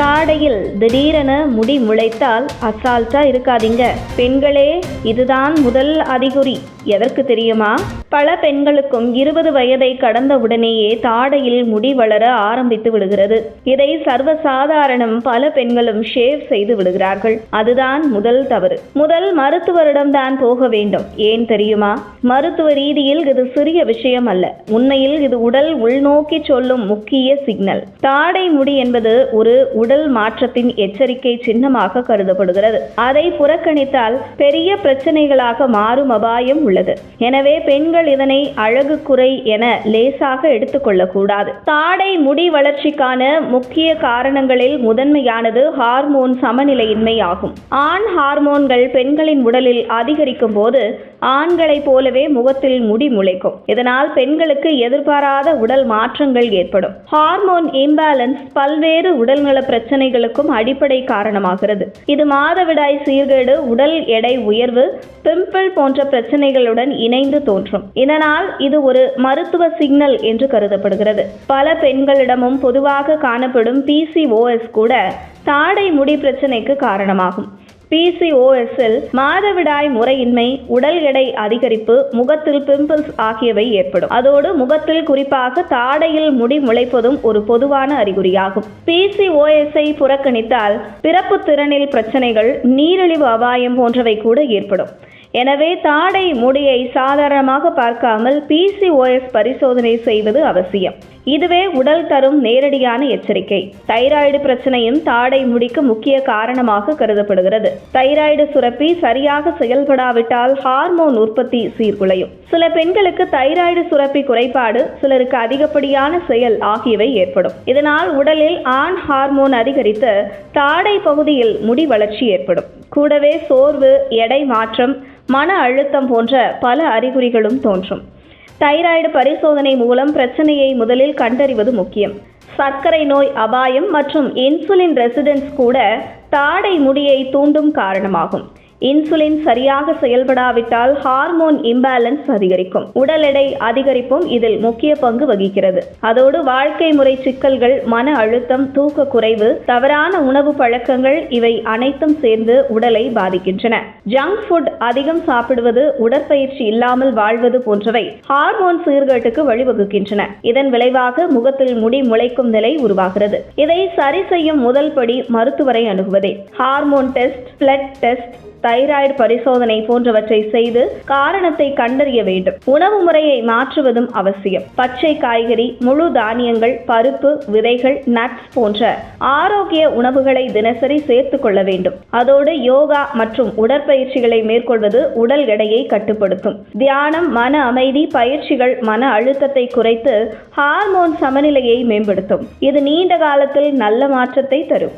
தாடையில் திடீரென முடி முளைத்தால் அசால்ட்டா இருக்காதீங்க. பெண்களே இதுதான் முதல் அறிகுறி. எதற்கு தெரியுமா? பல பெண்களுக்கும் இருபது வயதை கடந்த உடனேயே தாடையில் முடி வளர ஆரம்பித்து விடுகிறது. இதை சர்வசாதாரணம் பல பெண்களும் ஷேவ் செய்து விடுகிறார்கள். அதுதான் முதல் தவறு. முதல் மருத்துவரிடம் தான் போக வேண்டும். ஏன் தெரியுமா? மருத்துவ ரீதியில் இது சிறிய விஷயம் அல்ல. உண்மையில் இது உடல் உள்நோக்கி சொல்லும் முக்கிய சிக்னல். தாடை முடி என்பது ஒரு உடல் மாற்றத்தின் எச்சரிக்கை சின்னமாக கருதப்படுகிறது. அதை புறக்கணித்தால் பெரிய பிரச்சனைகளாக மாறும் அபாயம் உள்ளது. எனவே பெண்கள் இதனை அழகு குறை என லேசாக எடுத்துக்கொள்ளக்கூடாது தாடை முடி வளர்ச்சிக்கான முக்கிய காரணங்களில் முதன்மையானது ஹார்மோன் சமநிலையின்மை ஆகும் ஆண் ஹார்மோன்கள் பெண்களின் உடலில் அதிகரிக்கும் போது ஆண்களைப் போலவே முகத்தில் முடி முளைக்கும். இதனால் பெண்களுக்கு எதிர்பாராத உடல் மாற்றங்கள் ஏற்படும். ஹார்மோன் இம்பேலன்ஸ் பல்வேறு உடல்நல பிரச்சனைகளுக்கும் அடிப்படை காரணமாகிறது. இது மாதவிடாய் சீர்கேடு உடல் எடை உயர்வு பிம்பிள் போன்ற பிரச்சனைகளுடன் இணைந்து தோன்றும். இதனால் இது ஒரு மருத்துவ சிக்னல் என்று கருதப்படுகிறது. பல பெண்களிடமும் பொதுவாக காணப்படும் பிசிஓஎஸ் கூட தாடை முடி பிரச்சனைக்கு காரணமாகும். பிசிஓஎஸ்ஸில் மாதவிடாய் முறையின்மை உடல் எடை அதிகரிப்பு முகத்தில் பிம்பிள்ஸ் ஆகியவை ஏற்படும். அதோடு முகத்தில் குறிப்பாக தாடையில் முடி முளைப்பதும் ஒரு பொதுவான அறிகுறியாகும். பிசிஓஎஸ்ஐ புறக்கணித்தால் பிறப்பு திறனில் பிரச்சனைகள் நீரிழிவு அபாயம் போன்றவை கூட ஏற்படும். எனவே தாடை முடியை சாதாரணமாக பார்க்காமல் பிசிஓஎஸ் பரிசோதனை செய்வது அவசியம். இதுவே உடல் தரும் நேரடியான எச்சரிக்கை. தைராய்டு பிரச்சனையும் தாடை முடிக்கு முக்கிய காரணமாக கருதப்படுகிறது. தைராய்டு சுரப்பி சரியாக செயல்படாவிட்டால் ஹார்மோன் உற்பத்தி சீர்குலையும். சில பெண்களுக்கு தைராய்டு சுரப்பி குறைபாடு சிலருக்கு அதிகப்படியான செயல் ஆகியவை ஏற்படும். இதனால் உடலில் ஆண் ஹார்மோன் அதிகரித்து தாடை பகுதியில் முடி வளர்ச்சி ஏற்படும். கூடவே சோர்வு எடை மாற்றம் மன அழுத்தம் போன்ற பல அறிகுறிகளும் தோன்றும். தைராய்டு பரிசோதனை மூலம் பிரச்சனையை முதலில் கண்டறிவது முக்கியம். சர்க்கரை நோய் அபாயம் மற்றும் இன்சுலின் ரெசிடென்ஸ் கூட தாடை முடியை தூண்டும் காரணமாகும். இன்சுலின் சரியாக செயல்படாவிட்டால் ஹார்மோன் இம்பேலன்ஸ் அதிகரிக்கும். உடல் எடை அதிகரிப்பும் இதில் முக்கிய பங்கு வகிக்கிறது. அதோடு வாழ்க்கை முறை சிக்கல்கள் மன அழுத்தம் தூக்க குறைவு தவறான உணவு பழக்கங்கள் இவை அனைத்தும் சேர்ந்து உடலை பாதிக்கின்றன. ஜங்க் ஃபுட் அதிகம் சாப்பிடுவது உடற்பயிற்சி இல்லாமல் வாழ்வது போன்றவை ஹார்மோன் சீர்கேட்டுக்கு வழிவகுக்கின்றன. இதன் விளைவாக முகத்தில் முடி முளைக்கும் நிலை உருவாகிறது. இதை சரி செய்யும் முதல் படி மருத்துவரை அணுகுவதே. Hormone test blood test thyroid பரிசோதனை போன்றவற்றை செய்து காரணத்தை கண்டறிய வேண்டும். உணவு முறையை மாற்றுவதும் அவசியம். பச்சை காய்கறி முழு தானியங்கள் பருப்பு விதைகள் நட்ஸ் போன்ற ஆரோக்கிய உணவுகளை தினசரி சேர்த்துக் கொள்ள வேண்டும். அதோடு யோகா மற்றும் உடற்பயிற்சிகளை மேற்கொள்வது உடல் எடையை கட்டுப்படுத்தும். தியானம் மன அமைதி பயிற்சிகள் மன அழுத்தத்தை குறைத்து ஹார்மோன் சமநிலையை மேம்படுத்தும். இது நீண்ட காலத்தில் நல்ல மாற்றத்தை தரும்.